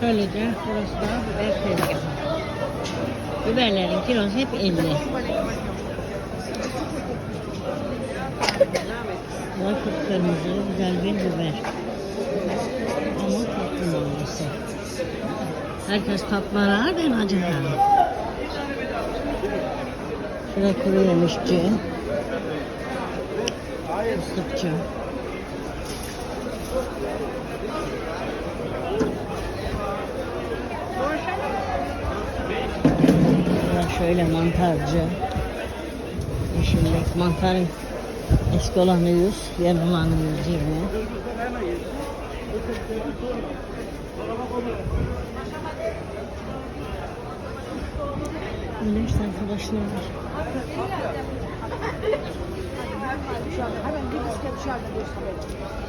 Şöylece burası da biber tezgahı. Biberlerin kilosu hep 50. Bu da kıpkırmızı güzel bir biber. Ama tatlı maalesef. Herkes tatlılar ben acılar. Şurada kuru yemişçi. Fıstıkçı. Şöyle mantarcı. Yeşillik mantarın eski olanı 100, yeni olanı 120. Öyle işte arkadaşlar. Hemen bir bisiklet dışarıda gösterelim.